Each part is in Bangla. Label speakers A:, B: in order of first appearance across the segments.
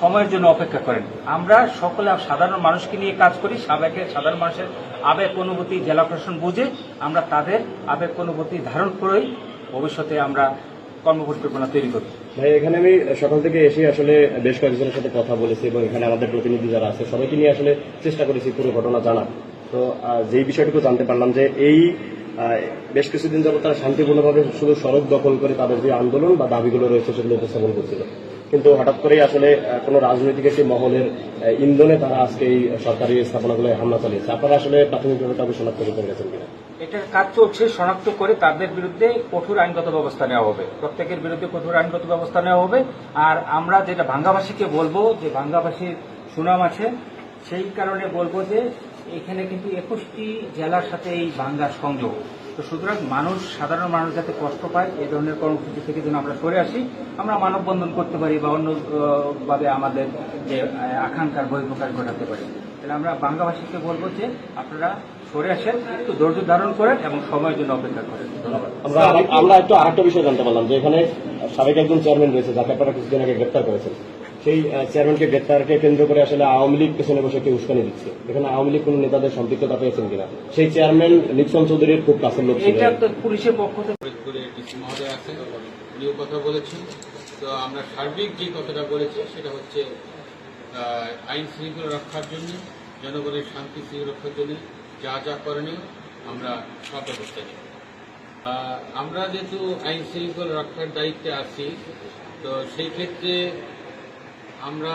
A: সময়ের জন্য অপেক্ষা করেন। আমরা সকলে সাধারণ মানুষকে নিয়ে কাজ করি। সাবেকের সাধারণ মানুষের আবেগ অনুভূতি জেলা প্রশাসন বুঝে আমরা তাদের আবেগ অনুভূতি ধারণ করেই ভবিষ্যতে আমরা কর্মপরিকল্পনা তৈরি করি।
B: ভাই, এখানে আমি সকাল থেকে এসে আসলে বেশ কয়েকজনের সাথে কথা বলেছি এবং এখানে আমাদের প্রতিনিধি যারা আছে, সবাইকে নিয়ে আসলে চেষ্টা করেছি পুরো ঘটনা জানার। তো যেই বিষয়টুকু জানতে পারলাম যে এই বেশ কিছুদিন যাবত তারা শান্তিপূর্ণভাবে শুধু সড়ক দখল করে তাদের যে আন্দোলন বা দাবিগুলো রয়েছে সেগুলো উপস্থাপন করছিল। কিন্তু হঠাৎ করেই আসলে কোনো রাজনৈতিক একটি মহলের ইন্ধনে তারা আজকে এই সরকারি স্থাপনাগুলোয় হামলা চালিয়েছে। আপনারা আসলে প্রাথমিকভাবে কাউকে শনাক্ত করতে পেরেছেন কিনা?
A: এটার কাজ চলছে শনাক্ত করে তাদের বিরুদ্ধে কঠোর আইনগত ব্যবস্থা নেওয়া হবে। প্রত্যেকের বিরুদ্ধে কঠোর আইনগত ব্যবস্থা নেওয়া হবে। আর আমরা যেটা ভাঙ্গাভাষীকে বলব, যে ভাঙ্গাভাষীর সুনাম আছে, সেই কারণে বলব যে এখানে কিন্তু একুশটি জেলার সাথে এই ভাঙ্গার সংযোগ। তো সুতরাং মানুষ, সাধারণ মানুষ যাতে কষ্ট পায়, এই ধরনের কর্মসূচি থেকে যেন আমরা সরে আসি, আমরা মানববন্ধন করতে পারি বা অন্যভাবে আমাদের যে আকাঙ্ক্ষার বহিঃপ্রকাশ ঘটাতে পারি। তাহলে আমরা বাংলাভাষীকে বলব যে, আপনারা সরে আসেন, একটু ধৈর্য ধারণ করেন এবং সময়ের জন্য অপেক্ষা করেন। ধন্যবাদ।
B: আমরা একটু আরেকটা বিষয় জানতে পারলাম যে এখানে সাবেক একজন চেয়ারম্যান রয়েছে, যাকে আপনারা কিছুদিন আগে গ্রেপ্তার করেছেন। সেই চেয়ারম্যানকে গ্রেপ্তারকে কেন্দ্র করে আসলে আওয়ামী লীগ পেছনে বসে কেউ উস্কানি দিচ্ছে। এখানে আওয়ামী লীগ কোন নেতাদের সম্পৃক্ততা পেয়েছেন কিনা? সেই চেয়ারম্যান লিপসন চৌধুরীর খুব কাছের লোক ছিল
A: পুলিশের পক্ষ থেকে
C: ফরিদপুরের ডিসি মহোদয় আছেন উনিও কথা বলেছেন। তো আমরা সার্বিক যে কথাটা বলেছি সেটা হচ্ছে আহ, আইন শৃঙ্খলা রক্ষার জন্য জনগণের শান্তি শৃঙ্খলা রক্ষার জন্য যা যা করণীয় আমরা সব ব্যবস্থা নিই আহ, আমরা যেহেতু আইন শৃঙ্খলা রক্ষার দায়িত্বে আছি তো সেই ক্ষেত্রে আমরা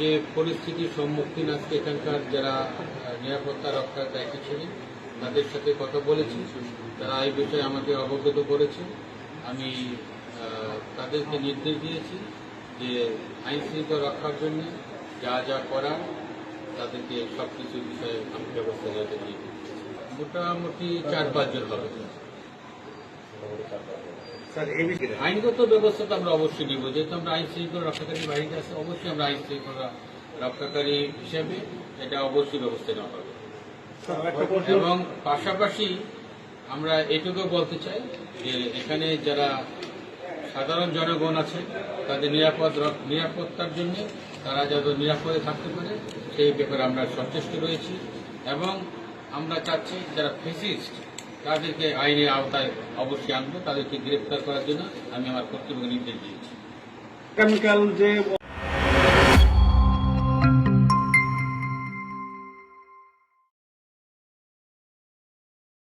C: যে পরিস্থিতির সম্মুখীন আজকে এখানকার যারা নিরাপত্তা রক্ষার দায়িত্বে ছিলেন, তাদের সাথে কথা বলেছি। তারা এই বিষয়ে আমাকে অবগত করেছে। আমি তাদেরকে নির্দেশ দিয়েছি যে আইন শৃঙ্খলা রক্ষার জন্য যা যা করার, তাদেরকে সব কিছু বিষয়ে আমি ব্যবস্থা যাতে দিয়ে। মোটামুটি চার পাঁচজন হবে। আইনগত ব্যবস্থা তো আমরা অবশ্যই নিব। যেহেতু আমরা আইন শৃঙ্খলা রক্ষাকারী বাহিনী আছে অবশ্যই আমরা আইন শৃঙ্খলা রক্ষাকারী হিসেবে এটা অবশ্যই ব্যবস্থা নেওয়া হবে। এবং পাশাপাশি আমরা এটুকু বলতে চাই যে এখানে যারা সাধারণ জনগণ আছে তাদের নিরাপদ নিরাপত্তার জন্য তারা যাতে নিরাপদে থাকতে পারে সেই ব্যাপারে আমরা সচেষ্ট রয়েছি। এবং আমরা চাচ্ছি যারা ফেসিস্ট তাদেরকে আইনের আওতায় অবশ্যই আনব তাদেরকে গ্রেফতার করার জন্য আমি আমার কর্তৃপক্ষ নির্দেশ দিয়েছি।